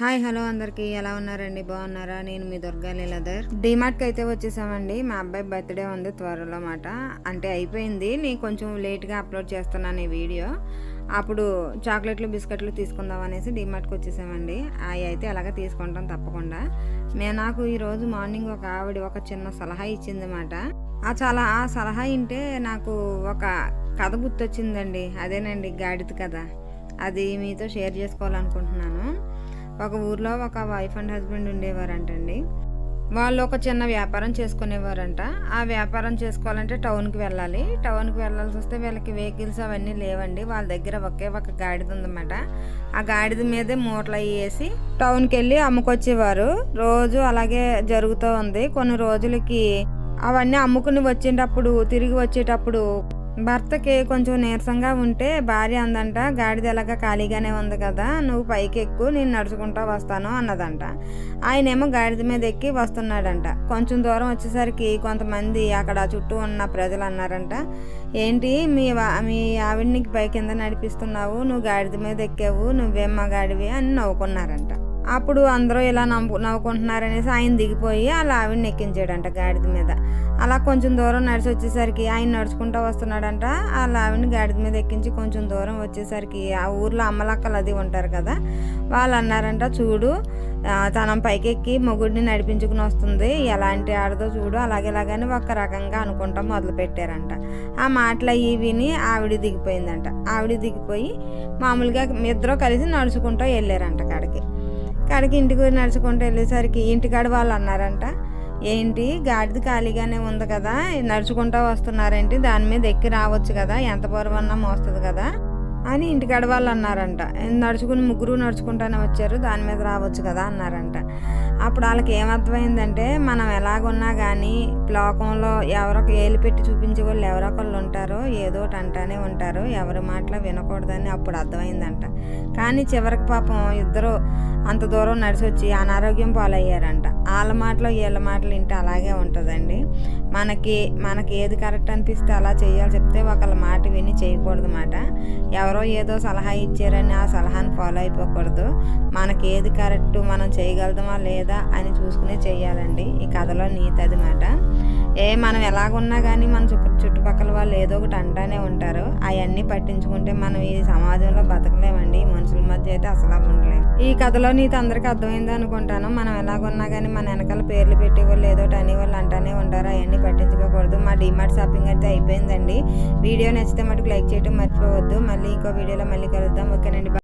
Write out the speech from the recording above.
Hi hello అందరికీ. ఎలా ఉన్నారండి? బాగున్నారా? నేను మీ దుర్గా లీలాధర్. డిమార్ట్కి అయితే వచ్చేసామండి. మా అబ్బాయి బర్త్డే ఉంది త్వరలో మాట. అంటే అయిపోయింది. నేను కొంచెం లేట్గా అప్లోడ్ చేస్తున్నాను ఈ వీడియో. అప్పుడు చాక్లెట్లు బిస్కెట్లు తీసుకుందాం అనేసి డిమార్ట్కి వచ్చేసామండి. అవి అయితే అలాగే తీసుకుంటాం తప్పకుండా. మే నాకు ఈరోజు మార్నింగ్ ఒక ఆవిడ ఒక చిన్న సలహా ఇచ్చిందన్నమాట ఆ చాలా ఆ సలహా వింటే నాకు ఒక కథ గుర్తొచ్చిందండి. అదేనండి గాడిద కథ. అది మీతో షేర్ చేసుకోవాలనుకుంటున్నాను. ఒక ఊర్లో ఒక వైఫ్ అండ్ హస్బెండ్ ఉండేవారంటండి. వాళ్ళు ఒక చిన్న వ్యాపారం చేసుకునేవారంట. ఆ వ్యాపారం చేసుకోవాలంటే టౌన్కి వెళ్ళాలి. టౌన్కి వెళ్ళాల్సి వస్తే వీళ్ళకి వెహికల్స్ అవన్నీ లేవండి. వాళ్ళ దగ్గర ఒకే ఒక గాడిద ఉందన్నమాట. ఆ గాడిద మీదే మూటలు వేసి టౌన్కి వెళ్ళి అమ్ముకొచ్చేవారు. రోజు అలాగే జరుగుతూ ఉంది. కొన్ని రోజులకి అవన్నీ అమ్ముకుని వచ్చేటప్పుడు తిరిగి వచ్చేటప్పుడు భర్తకి కొంచెం నీరసంగా ఉంటే భార్య అందంట గాడిద ఎలాగా ఖాళీగానే ఉంది కదా నువ్వు పైకి ఎక్కు నేను నడుచుకుంటా వస్తాను అన్నదంట. ఆయనేమో గాడిద మీద ఎక్కి వస్తున్నాడంట. కొంచెం దూరం వచ్చేసరికి కొంతమంది అక్కడ చుట్టూ ఉన్న ప్రజలు అన్నారంట. ఏంటి మీ వా- మీ ఆవిడ్ని పై కింద నడిపిస్తున్నావు నువ్వు గాడిద మీద ఎక్కావు నువ్వేమ్మా గాడివి అని నవ్వుకున్నారంట. అప్పుడు అందరూ ఇలా నవ్వు నవ్వుకుంటున్నారనేసి ఆయన దిగిపోయి అలా ఆవిడ ఎక్కించాడంట గాడిద మీద. అలా కొంచెం దూరం నడిచి వచ్చేసరికి ఆయన నడుచుకుంటూ వస్తున్నాడంట. అలా ఆవిడని గాడిద మీద ఎక్కించి కొంచెం దూరం వచ్చేసరికి ఆ ఊర్లో అమ్మలక్కలు అది ఉంటారు కదా వాళ్ళు అన్నారంట చూడు తనం పైకెక్కి మొగుడిని నడిపించుకుని వస్తుంది. ఎలాంటి ఆడదో చూడు అలాగే ఇలాగని ఒక రకంగా అనుకుంటాం మొదలు పెట్టారంట ఆ మాటలు అవి విని ఆవిడ దిగిపోయిందంట. ఆవిడ దిగిపోయి మామూలుగా ఇద్దరు కలిసి నడుచుకుంటూ వెళ్ళారంట కాడికి. కాడికి ఇంటికి నడుచుకుంటూ వెళ్ళేసరికి ఇంటికాడ వాళ్ళు అన్నారంట ఏంటి గాడిద ఖాళీగానే ఉంది కదా నడుచుకుంటూ వస్తున్నారేంటి దాని మీద ఎక్కి రావచ్చు కదా ఎంత పొరవన్నా మోస్తుంది కదా అని ఇంటికాడ వాళ్ళు అన్నారంట. నడుచుకుని ముగ్గురు నడుచుకుంటానే వచ్చారు దాని మీద రావచ్చు కదా అన్నారంట. అప్పుడు వాళ్ళకి ఏమర్థమైందంటే మనం ఎలాగున్నా కానీ లోకంలో ఎవరొక ఏలు పెట్టి చూపించే వాళ్ళు ఎవరొకళ్ళు ఉంటారో ఏదో ఒకటి అంటానే ఉంటారు ఎవరి మాటలు వినకూడదని అప్పుడు అర్థమైందంట. కానీ చివరికి పాపం ఇద్దరు అంత దూరం నడిచి వచ్చి అనారోగ్యం పాలయ్యారంట. వాళ్ళ మాటలు వీళ్ళ మాటలు వింటే అలాగే ఉంటుందండి. మనకి మనకి ఏది కరెక్ట్ అనిపిస్తే అలా చేయాలి చెప్తే ఒకళ్ళ మాట విని చేయకూడదు మాట ఎవరో ఏదో సలహా ఇచ్చారని ఆ సలహాను ఫాలో అయిపోకూడదు. మనకి ఏది కరెక్ట్ మనం చేయగలదమా లేదా అని చూసుకునే చేయాలండి. ఈ కథలో నీతి అది మాట ఏ మనం ఎలాగున్నా కానీ మన చుట్టూ చుట్టుపక్కల వాళ్ళు ఏదో ఒకటి అంటానే ఉంటారు. అవన్నీ పట్టించుకుంటే మనం ఈ సమాజంలో బతకలేమండి. ఈ మనుషుల మధ్య అయితే అసలు ఉండలేము ఈ కథలో నీతి అందరికీ అర్థమైంది అనుకుంటాను. మనం ఎలాగున్నా కానీ మన వెనకాల పేర్లు పెట్టి వాళ్ళు ఏదో ఒకటి అనే వాళ్ళు అంటానే ఉంటారు. అవన్నీ పట్టించుకోకూడదు. మా డిమార్ట్ షాపింగ్ అయితే అయిపోయిందండి. వీడియో నచ్చితే మటుకు లైక్ చేయడం మర్చిపోవద్దు. మళ్ళీ ఇంకో వీడియోలో మళ్ళీ కలుద్దాం. ఓకేనండి